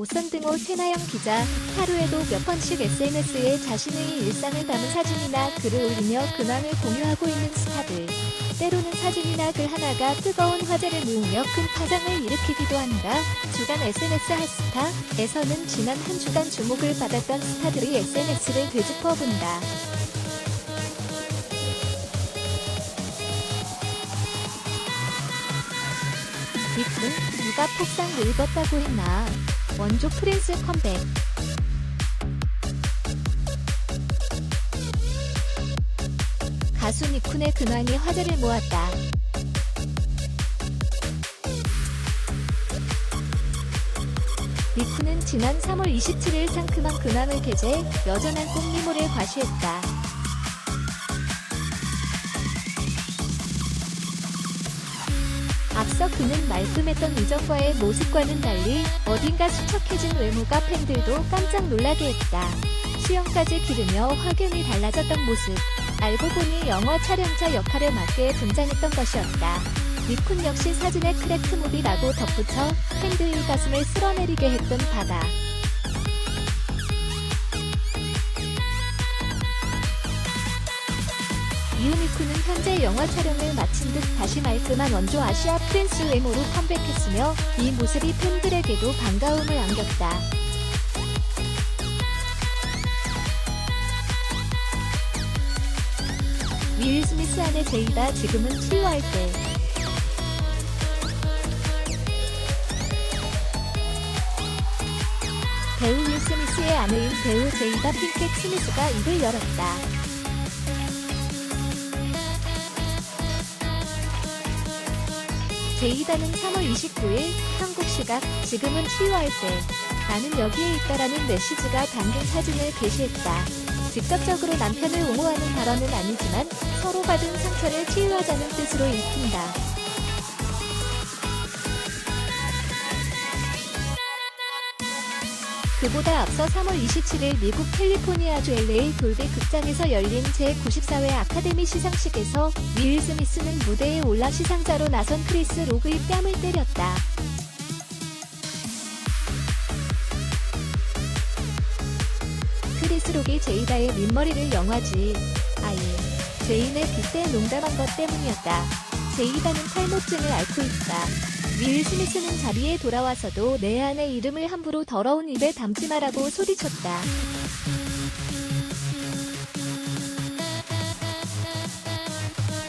오선등호 세나영 기자, 하루에도 몇 번씩 SNS에 자신의 일상을 담은 사진이나 글을 올리며 근황을 공유하고 있는 스타들. 때로는 사진이나 글 하나가 뜨거운 화제를 모으며 큰 파장을 일으키기도 한다. 주간 SNS 핫스타에서는 지난 한 주간 주목을 받았던 스타들의 SNS를 되짚어 본다. 빅군 누가 폭삭 늙었다고 했나? 원조 프린스 컴백. 가수 니쿤의 근황이 화제를 모았다. 니쿤은 지난 3월 27일 상큼한 근황을 게재 여전한 꽃미모를 과시했다. 앞서 그는 말끔했던 이전과의 모습과는 달리 어딘가 수척해진 외모가 팬들도 깜짝 놀라게 했다. 수영까지 기르며 확연히 달라졌던 모습. 알고 보니 영화 촬영자 역할을 맡게 분장했던 것이었다. 니쿤 역시 사진에 크래크 무비라고 덧붙여 팬들의 가슴을 쓸어내리게 했던 바다. 이유미쿠는 현재 영화 촬영을 마친 듯 다시 말끔한 원조 아시아 프린스 외모로 컴백했으며 이 모습이 팬들에게도 반가움을 안겼다. 윌 스미스 아내 제이다 지금은 치유할 때. 배우 윌 스미스의 아내인 배우 제이다 핑켓 스미스가 입을 열었다. 제이다는 3월 29일 한국 시각 지금은 치유할 때 나는 여기에 있다라는 메시지가 담긴 사진을 게시했다. 직접적으로 남편을 옹호하는 발언은 아니지만 서로 받은 상처를 치유하자는 뜻으로 읽힌다. 그보다 앞서 3월 27일 미국 캘리포니아주 LA 돌비 극장에서 열린 제94회 아카데미 시상식에서 윌 스미스는 무대에 올라 시상자로 나선 크리스 로그의 뺨을 때렸다. 크리스 록이 제이다의 민머리를 영화지. 아예. 제인의 빗대 농담한 것 때문이었다. 제이다는 탈모증을 앓고 있다. 윌 스미스는 자리에 돌아와서도 내 아내 이름을 함부로 더러운 입에 담지 마라고 소리쳤다.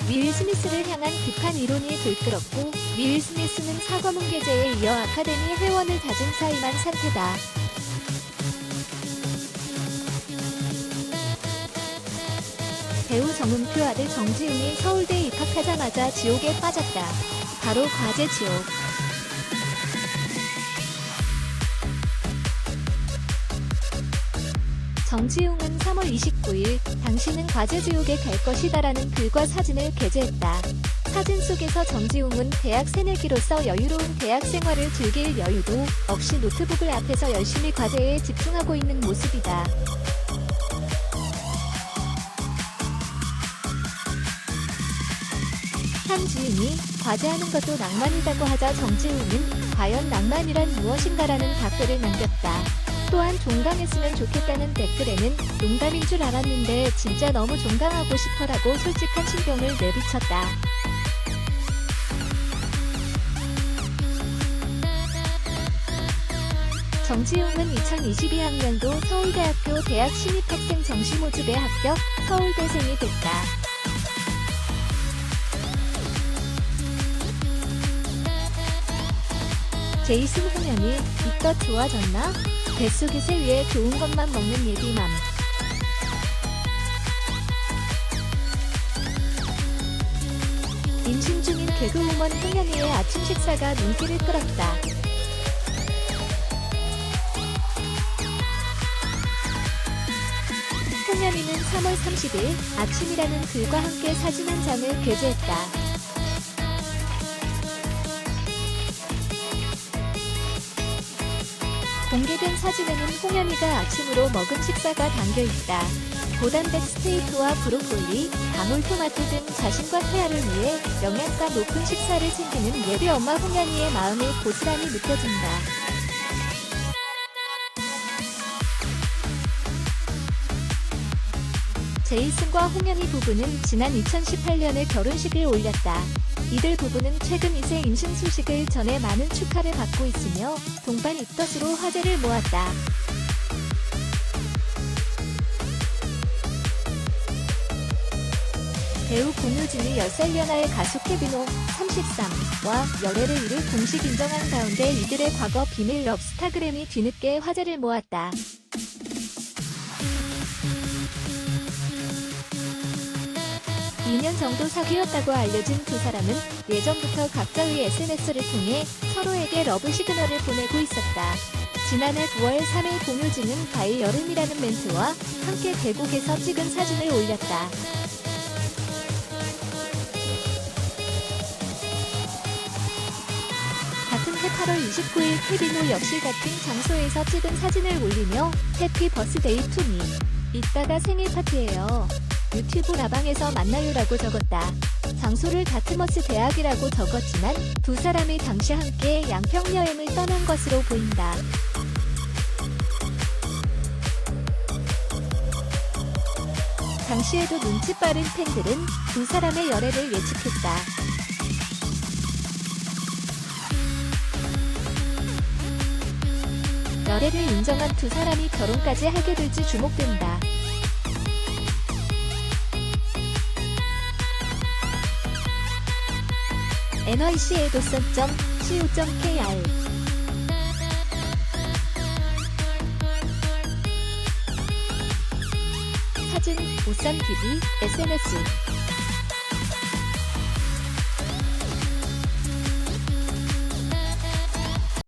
윌 스미스를 향한 비판 이론이 들끓었고 윌 스미스는 사과문 게재에 이어 아카데미 회원을 다진 사임한 상태다. 배우 정은표 아들 정지웅이 서울대 입학하자마자 지옥에 빠졌다. 바로 과제 지옥. 정지웅은 3월 29일 당신은 과제 지옥에 갈 것이다 라는 글과 사진을 게재했다. 사진 속에서 정지웅은 대학 새내기로서 여유로운 대학 생활을 즐길 여유도 없이 노트북을 앞에서 열심히 과제에 집중하고 있는 모습이다. 한지은이 과제하는 것도 낭만이다고 하자 정지훈은 과연 낭만이란 무엇인가라는 답글을 남겼다. 또한 종강했으면 좋겠다는 댓글에는 농담인 줄 알았는데 진짜 너무 종강하고 싶어라고 솔직한 신경을 내비쳤다. 정지웅은 2022학년도 서울대학교 대학 신입학생 정시 모집에 합격, 서울대생이 됐다. 제이슨 홍현이 이껏 좋아졌나? 뱃속에서 위에 좋은 것만 먹는 예비맘. 임신 중인 개그우먼 홍현이의 아침 식사가 눈길을 끌었다. 홍현이는 3월 30일 아침이라는 글과 함께 사진 한 장을 게재했다. 공개된 사진에는 홍현이가 아침으로 먹은 식사가 담겨 있다. 고단백 스테이크와 브로콜리, 방울토마토 등 자신과 태아를 위해 영양가 높은 식사를 챙기는 예비 엄마 홍현이의 마음이 고스란히 느껴진다. 제이슨과 홍현이 부부는 지난 2018년에 결혼식을 올렸다. 이들 부부는 최근 이세 임신 소식을 전해 많은 축하를 받고 있으며 동반 입덧으로 화제를 모았다. 배우 공효진이 10살 연하의 가수 케비노 33와 열애를 이룰 공식 인정한 가운데 이들의 과거 비밀 럽스타그램이 뒤늦게 화제를 모았다. (2년) 정도 사귀었다고 알려진 두 사람은 예전부터 각자의 SNS를 통해 서로에게 러브 시그널을 보내고 있었다. 지난해 9월 3일 공효진은 가을 여름이라는 멘트와 함께 계곡에서 찍은 사진을 올렸다. 같은 해 8월 29일 케비노 역시 같은 장소에서 찍은 사진을 올리며 해피 버스데이 투미 이따가 생일 파티예요. 유튜브 라방에서 만나요라고 적었다. 장소를 다트머스 대학이라고 적었지만 두 사람이 당시 함께 양평 여행을 떠난 것으로 보인다. 당시에도 눈치 빠른 팬들은 두 사람의 열애를 예측했다. 열애를 인정한 두 사람이 결혼까지 하게 될지 주목된다. nyc에도선.co.kr 사진, 우산TV, SNS